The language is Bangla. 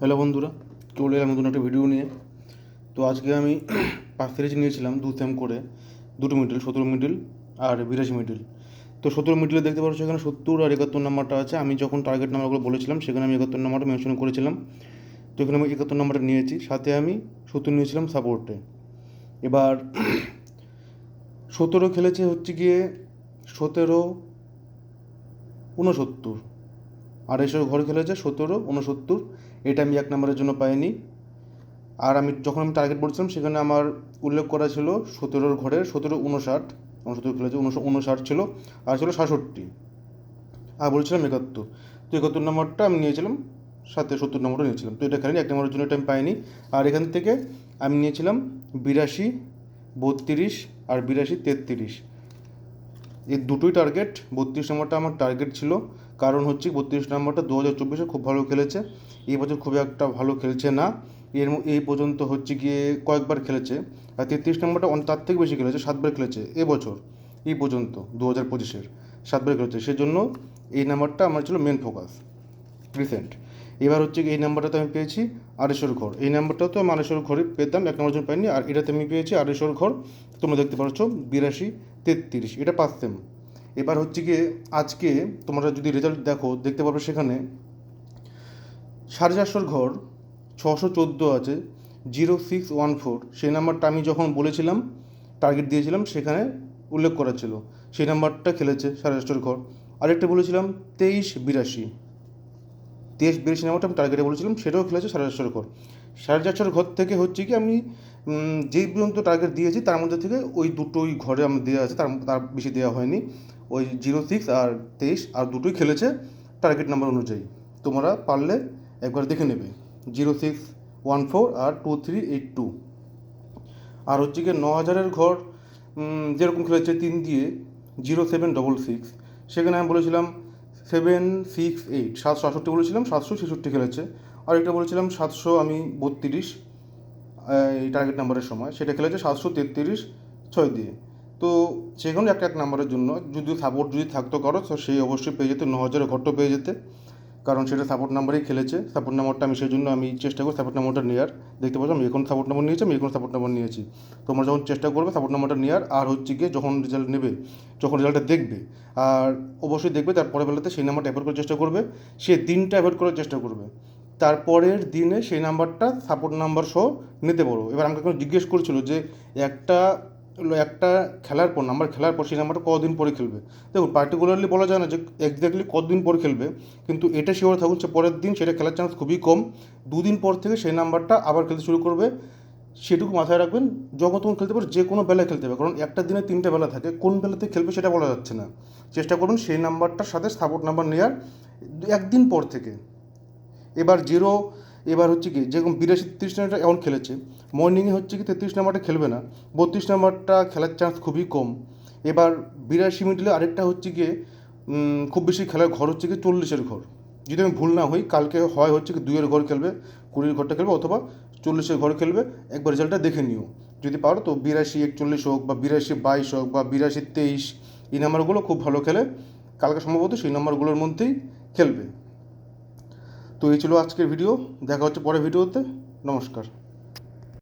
হ্যালো বন্ধুরা, চলে এলাম নতুন একটা ভিডিও নিয়ে। তো আজকে আমি পাঁচ সিরিজ নিয়েছিলাম, দু সেম করে। দুটো মিডল সতেরো মিডল আর বিরাশি মিডল তো সতেরো মিডলে দেখতে পাচ্ছ এখানে সত্তর আর একাত্তর নাম্বারটা আছে। আমি যখন টার্গেট নাম্বারগুলো বলেছিলাম, সেখানে আমি একাত্তর নাম্বারটা মেনশন করেছিলাম। তো এখানে আমি একাত্তর নাম্বারটা নিয়েছি। সাথে আমি সত্তর নিয়েছিলাম সাপোর্টে এবার সতেরো খেলেছে হচ্ছে গিয়ে সতেরো, ঊনসত্তর। আড়াইশো ঘর খেলেছে, সতেরো, ঊনসত্তর। এটা আমি এক নম্বরের জন্য পাইনি। আর আমি যখন আমি টার্গেট বলছিলাম, সেখানে আমার উল্লেখ করা ছিল সতেরোর ঘরের সতেরো উনষাট উনসত্তর খেলেছে উনশো উনষাট ছিল, আর ছিল সাতষট্টি। আর বলছিলাম একাত্তর। তো একাত্তর নম্বরটা আমি নিয়েছিলাম, সাথে সত্তর নম্বরটা নিয়েছিলাম। তো এটা খেলেনি এক নম্বরের জন্য এটা আমি পাইনি। আর এখান থেকে আমি নিয়েছিলাম বিরাশি, বত্রিশ, আর বিরাশি তেত্রিশ। এই দুটোই টার্গেট বত্রিশ নম্বরটা আমার টার্গেট ছিল। কারণ হচ্ছে বত্রিশ নম্বরটা দু হাজার চব্বিশে খুব ভালো খেলেছে। এই বছর খুব একটা ভালো খেলছে না। এর এই পর্যন্ত হচ্ছে গিয়ে কয়েকবার খেলেছে। আর তেত্রিশ নম্বরটা তার থেকে বেশি খেলেছে, সাতবার খেলেছে এ বছর, এই পর্যন্ত দু হাজার পঁচিশের, সাতবার খেলেছে। সেজন্য এই নাম্বারটা আমার ছিল মেন ফোকাস রিসেন্ট এবার হচ্ছে এই নাম্বারটাতে আমি পেয়েছি আড়াইশোর ঘর। এই নাম্বারটাও তো আমি আড়াইশোর ঘরে পেতাম, এক নম্বর জন্য পাইনি। আর এটাতে আমি পেয়েছি আড়াইশোর ঘর। তোমরা দেখতে পাচ্ছ বিরাশি তেত্রিশ, এটা পাচ্ছেম এবার হচ্ছে গিয়ে আজকে তোমরা যদি রেজাল্ট দেখো, দেখতে পারবে সেখানে সাড়ে চারশোর ঘর, ছশো চোদ্দ আছে জিরো সিক্স ওয়ান ফোর সেই নাম্বারটা আমি যখন বলেছিলাম টার্গেট দিয়েছিলাম, সেখানে উল্লেখ করা ছিল। সেই নাম্বারটা খেলেছে সাড়ে চারশোর ঘর। আরেকটা বলেছিলাম তেইশ বিরাশি। তেইশ বিরাশি নাম্বারটা আমি টার্গেটে বলেছিলাম, সেটাও খেলেছে সাড়ে চারশোর ঘর সাড়ে চারশোর ঘর থেকে হচ্ছে কি আমি যেই পর্যন্ত টার্গেট দিয়েছি তার মধ্যে থেকে ওই দুটোই ঘরে আমার দেওয়া আছে, তার তার বেশি দেওয়া হয়নি। ওই জিরো সিক্স আর তেইশ আর দুটোই খেলেছে টার্গেট নাম্বার অনুযায়ী। তোমরা পারলে একবার দেখে নেবে। জিরো সিক্স ওয়ান ফোর আর টু থ্রি এইট টু আর হচ্ছে গিয়ে ন হাজারের ঘর যেরকম খেলেছে তিন দিয়ে জিরো সেভেন ডবল সিক্স সেখানে আমি বলেছিলাম সেভেন, সিক্স, এইট, সাতশো আটষট্টি বলেছিলাম, সাতশো ছেষট্টি খেলেছে। আর এটা বলেছিলাম, সাতশো আমি বত্রিশ এই টার্গেট নাম্বারের সময়। সেটা খেলেছে সাতশো তেত্রিশ, ছয় দিয়ে। তো যে কোনো একটা এক নাম্বারের জন্য যদি সাপোর্ট যদি থাকতো করো, তো সেই অবশ্যই পেয়ে যেতে, ন হাজারের ঘরটা পেয়ে যেতে। কারণ সেটা সাপোর্ট নাম্বারেই খেলেছে। সাপোর্ট নাম্বারটা আমি সেই জন্য আমি চেষ্টা করি সাপোর্ট নাম্বারটা নেওয়ার দেখতে পাচ্ছ, আমি এখন সাপোর্ট নাম্বার নিয়েছি, আমি এখন সাপোর্ট নাম্বার নিয়েছি। তোমরা যখন চেষ্টা করবে সাপোর্ট নাম্বারটা নেওয়ার আর হচ্ছে গিয়ে যখন রেজাল্ট নেবে, যখন রেজাল্টটা দেখবে, আর অবশ্যই দেখবে তারপরে বেলাতে সেই নাম্বারটা অ্যাভয়েড করার চেষ্টা করবে, সে দিনটা অ্যাভয়েড করার চেষ্টা করবে। তারপরের দিনে সেই নাম্বারটা সাপোর্ট নাম্বার সহ নিতে পারো। এবার আমাকে জিজ্ঞেস করছিল যে একটা একটা খেলার পর নাম্বার খেলার পর সেই নাম্বারটা কদিন পরে খেলবে। দেখুন পার্টিকুলারলি বলা যায় না যে এক্স্যাক্টলি কতদিন পরে খেলবে, কিন্তু এটা শিওর থাকুন সে পরের দিন সেটা খেলার চান্স খুবই কম। দুদিন পর থেকে সেই নাম্বারটা আবার খেলতে শুরু করবে। সেটুকু মাথায় রাখবেন যখন তখন খেলতে পারো যে কোনো বেলায় খেলতে হবে। কারণ একটা দিনে তিনটে বেলা থাকে, কোন বেলাতে খেলবে সেটা বলা যাচ্ছে না। চেষ্টা করুন সেই নাম্বারটার সাথে সাপোর্ট নাম্বার নেওয়ার একদিন পর থেকে। এবার জিরো এবার হচ্ছে কি, যেরকম বিরাশি তিরিশ নাম্বারটা এমন খেলেছে, মর্নিংয়ে হচ্ছে কি তেত্রিশ নাম্বারটা খেলবে না, বত্রিশ নাম্বারটা খেলার চান্স খুবই কম। এবার বিরাশি মিডলে আরেকটা হচ্ছে গিয়ে খুব বেশি খেলার ঘর হচ্ছে কি চল্লিশের ঘর। যদি আমি ভুল না হই, কালকে হয় হচ্ছে কি দুইয়ের ঘর খেলবে, কুড়ির ঘরটা খেলবে অথবা চল্লিশের ঘর খেলবে, একবার রেজাল্টটা দেখে নিও। যদি পারো তো বিরাশি একচল্লিশ হোক বা বিরাশি বাইশ হোক বা বিরাশি তেইশ, এই নাম্বারগুলো খুব ভালো খেলে, কালকে সম্ভবত সেই নাম্বারগুলোর মধ্যেই খেলবে। তো এই ছিল আজকের ভিডিও। দেখা হচ্ছে পরের ভিডিওতে। নমস্কার।